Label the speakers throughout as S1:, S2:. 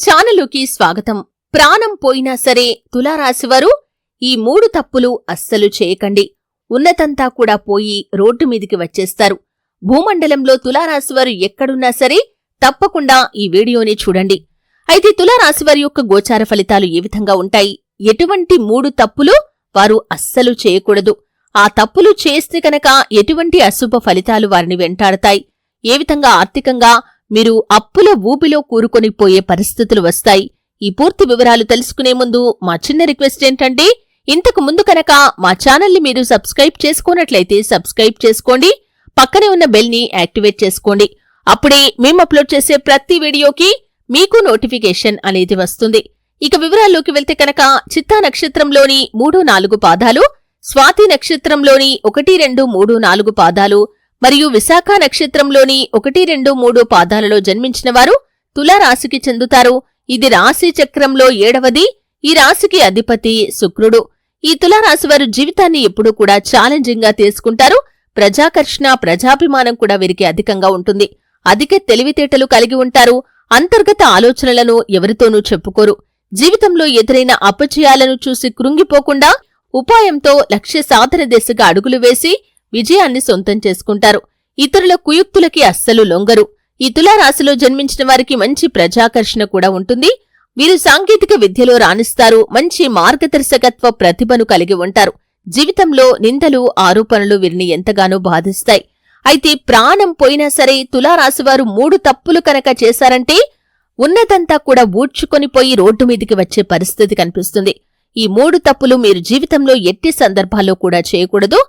S1: ఛానలుకి స్వాగతం. ప్రాణం పోయినా సరే తులారాశివారు ఈ మూడు తప్పులు అస్సలు చేయకండి. ఉన్నతంతా కూడా పోయి రోడ్డు మీదికి వచ్చేస్తారు. భూమండలంలో తులారాశివారు ఎక్కడున్నా సరే తప్పకుండా ఈ వీడియోని చూడండి. అయితే తులారాశివారి యొక్క గోచార ఫలితాలు ఏ విధంగా ఉంటాయి? ఎటువంటి మూడు తప్పులు వారు అస్సలు చేయకూడదు. ఆ తప్పులు చేస్తే కనుక ఎటువంటి అశుభ ఫలితాలు వారిని వెంటాడతాయి? ఏ విధంగా ఆర్థికంగా మీరు అప్పుల ఊబిలో కూరుకొని పోయే పరిస్థితులు వస్తాయి. ఈ పూర్తి వివరాలు తెలుసుకునే ముందు మా చిన్న రిక్వెస్ట్ ఏంటంటే ఇంతకు ముందు కనుక మా ఛానల్ని మీరు సబ్స్క్రైబ్ చేసుకున్నట్లయితే సబ్స్క్రైబ్ చేసుకోండి పక్కనే ఉన్న బెల్ని యాక్టివేట్ చేసుకోండి. అప్పుడే మేము అప్లోడ్ చేసే ప్రతి వీడియోకి మీకు నోటిఫికేషన్ అనేది వస్తుంది. ఇక వివరాల్లోకి వెళ్తే కనుక చిత్తా నక్షత్రంలోని మూడు నాలుగు పాదాలు స్వాతి నక్షత్రంలోని ఒకటి రెండు మూడు నాలుగు పాదాలు మరియు విశాఖ నక్షత్రంలోని ఒకటి రెండు మూడు పాదాలలో జన్మించిన వారు తులారాశికి చెందుతారు. ఇది రాశి చక్రంలో ఏడవది. ఈ రాశికి అధిపతి శుక్రుడు. ఈ తులారాశి వారు జీవితాన్ని ఎప్పుడూ కూడా ఛాలెంజింగ్గా తీసుకుంటారు. ప్రజాకర్షణ ప్రజాభిమానం కూడా వీరికి అధికంగా ఉంటుంది. అధిక తెలివితేటలు కలిగి ఉంటారు. అంతర్గత ఆలోచనలను ఎవరితోనూ చెప్పుకోరు. జీవితంలో ఎదురైన అపజయాలను చూసి కృంగిపోకుండా ఉపాయంతో లక్ష్య సాధన దిశగా అడుగులు వేసి విజయాన్ని సొంతం చేసుకుంటారు. ఇతరుల కుయుక్తులకి అస్సలు లొంగరు. ఈ తులారాశిలో జన్మించిన వారికి మంచి ప్రజాకర్షణ కూడా ఉంటుంది. వీరు సాంకేతిక విద్యలో రాణిస్తారు. మంచి మార్గదర్శకత్వ ప్రతిభను కలిగి ఉంటారు. జీవితంలో నిందలు ఆరోపణలు వీరిని ఎంతగానో బాధిస్తాయి. అయితే ప్రాణం పోయినా సరే తులారాశివారు మూడు తప్పులు కనుక చేశారంటే ఉన్నదంతా కూడా ఊడ్చుకొనిపోయి రోడ్డు మీదికి వచ్చే పరిస్థితి కనిపిస్తుంది. ఈ మూడు తప్పులు మీరు జీవితంలో ఎట్టి సందర్భాల్లో కూడా చేయకూడదు.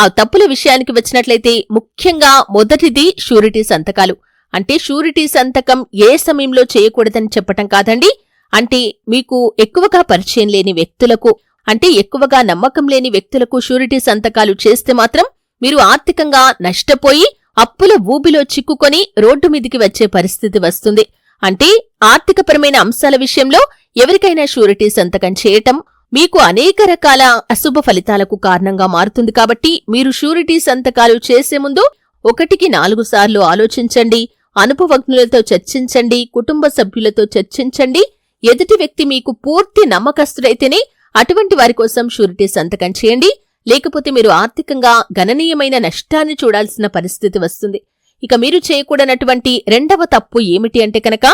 S1: ఆ తప్పుల విషయానికి వచ్చినట్లయితే ముఖ్యంగా మొదటిది షూరిటీ సంతకాలు. అంటే షూరిటీ సంతకం ఏ సమయంలో చేయకూడదని చెప్పటం కాదండి. అంటే మీకు ఎక్కువగా పరిచయం లేని వ్యక్తులకు అంటే ఎక్కువగా నమ్మకం లేని వ్యక్తులకు షూరిటీ సంతకాలు చేస్తే మాత్రం మీరు ఆర్థికంగా నష్టపోయి అప్పుల ఊబిలో చిక్కుకొని రోడ్డు మీదికి వచ్చే పరిస్థితి వస్తుంది. అంటే ఆర్థికపరమైన అంశాల విషయంలో ఎవరికైనా షూరిటీ సంతకం చేయటం మీకు అనేక రకాల అశుభ ఫలితాలకు కారణంగా మారుతుంది కాబట్టి మీరు షూరిటీ సంతకాలు చేసే ముందు ఒకటికి నాలుగు సార్లు ఆలోచించండి అనుభవజ్ఞులతో చర్చించండి కుటుంబ సభ్యులతో చర్చించండి. ఎదుటి వ్యక్తి మీకు పూర్తి నమ్మకస్తుడైతేనే అటువంటి వారి కోసం షూరిటీ సంతకం చేయండి. లేకపోతే మీరు ఆర్థికంగా గణనీయమైన నష్టాన్ని చూడాల్సిన పరిస్థితి వస్తుంది. ఇక మీరు చేయకూడనటువంటి రెండవ తప్పు ఏమిటి అంటే కనుక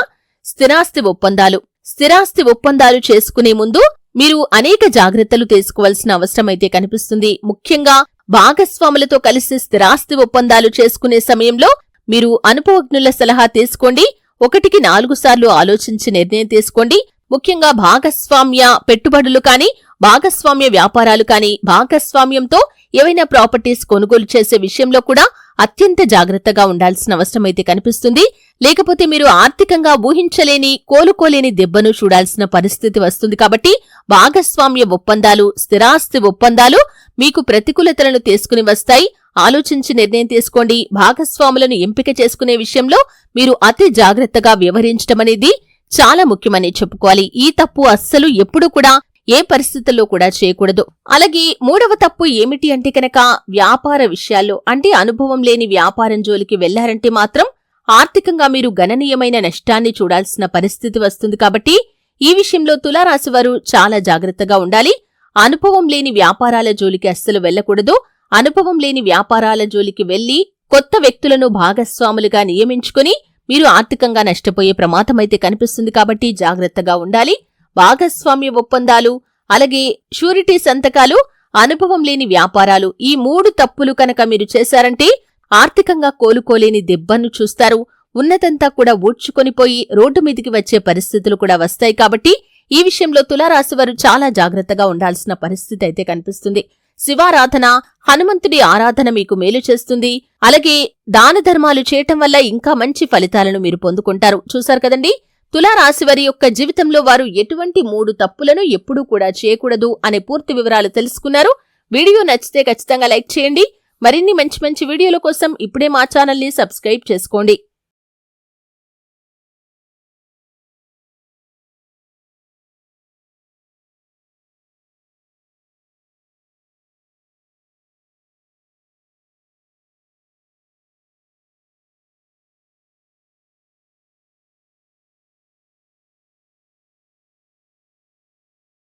S1: స్థిరాస్తి ఒప్పందాలు. స్థిరాస్తి ఒప్పందాలు చేసుకునే ముందు మీరు అనేక జాగ్రత్తలు తీసుకోవాల్సిన అవసరమైతే కనిపిస్తుంది. ముఖ్యంగా భాగస్వాములతో కలిసి స్థిరాస్తి ఒప్పందాలు చేసుకునే సమయంలో మీరు అనుభవజ్ఞుల సలహా తీసుకోండి. ఒకటికి నాలుగు సార్లు ఆలోచించి నిర్ణయం తీసుకోండి. ముఖ్యంగా భాగస్వామ్య పెట్టుబడులు కాని భాగస్వామ్య వ్యాపారాలు కాని భాగస్వామ్యంతో ఏవైనా ప్రాపర్టీస్ కొనుగోలు చేసే విషయంలో కూడా అత్యంత జాగ్రత్తగా ఉండాల్సిన అవసరమైతే కనిపిస్తుంది. లేకపోతే మీరు ఆర్థికంగా ఊహించలేని కోలుకోలేని దెబ్బను చూడాల్సిన పరిస్థితి వస్తుంది కాబట్టి భాగస్వామ్య ఒప్పందాలు స్థిరాస్తి ఒప్పందాలు మీకు ప్రతికూలతలను తీసుకుని వస్తాయి. ఆలోచించి నిర్ణయం తీసుకోండి. భాగస్వాములను ఎంపిక చేసుకునే విషయంలో మీరు అతి జాగ్రత్తగా వ్యవహరించడం అనేది చాలా ముఖ్యమని చెప్పుకోవాలి. ఈ తప్పు అస్సలు ఎప్పుడూ కూడా ఏ పరిస్థితుల్లో కూడా చేయకూడదు. అలాగే మూడవ తప్పు ఏమిటి అంటే కనుక వ్యాపార విషయాల్లో అంటే అనుభవం లేని వ్యాపారం జోలికి వెళ్ళారంటే మాత్రం ఆర్థికంగా మీరు గణనీయమైన నష్టాన్ని చూడాల్సిన పరిస్థితి వస్తుంది కాబట్టి ఈ విషయంలో తులారాశివారు చాలా జాగ్రత్తగా ఉండాలి. అనుభవం లేని వ్యాపారాల జోలికి అస్సలు వెళ్ళకూడదు అనుభవం లేని వ్యాపారాల జోలికి వెళ్ళి కొత్త వ్యక్తులను భాగస్వాములుగా నియమించుకుని మీరు ఆర్థికంగా నష్టపోయే ప్రమాదమైతే కనిపిస్తుంది కాబట్టి జాగ్రత్తగా ఉండాలి. భాగస్వామ్య ఒప్పందాలు అలాగే షూరిటీ సంతకాలు అనుభవం లేని వ్యాపారాలు. ఈ మూడు తప్పులు కనుక మీరు చేశారంటే ఆర్థికంగా కోలుకోలేని దెబ్బను చూస్తారు. ఉన్నతంతా కూడా ఊడ్చుకొనిపోయి రోడ్డు మీదికి వచ్చే పరిస్థితులు కూడా వస్తాయి కాబట్టి ఈ విషయంలో తులారాశివారు చాలా జాగ్రత్తగా ఉండాల్సిన పరిస్థితి అయితే కనిపిస్తుంది. శివారాధన హనుమంతుడి ఆరాధన మీకు మేలు చేస్తుంది. అలాగే దాన ధర్మాలు చేయటం వల్ల ఇంకా మంచి ఫలితాలను మీరు పొందుకుంటారు. చూశారు కదండి? తులారాశివారి యొక్క జీవితంలో వారు ఎటువంటి మూడు తప్పులను ఎప్పుడూ కూడా చేయకూడదు అనే పూర్తి వివరాలు తెలుసుకున్నారు. వీడియో నచ్చితే ఖచ్చితంగా లైక్ చేయండి. మరిన్ని మంచి మంచి వీడియోల కోసం ఇప్పుడే మా ఛానల్ని సబ్స్క్రైబ్ చేసుకోండి.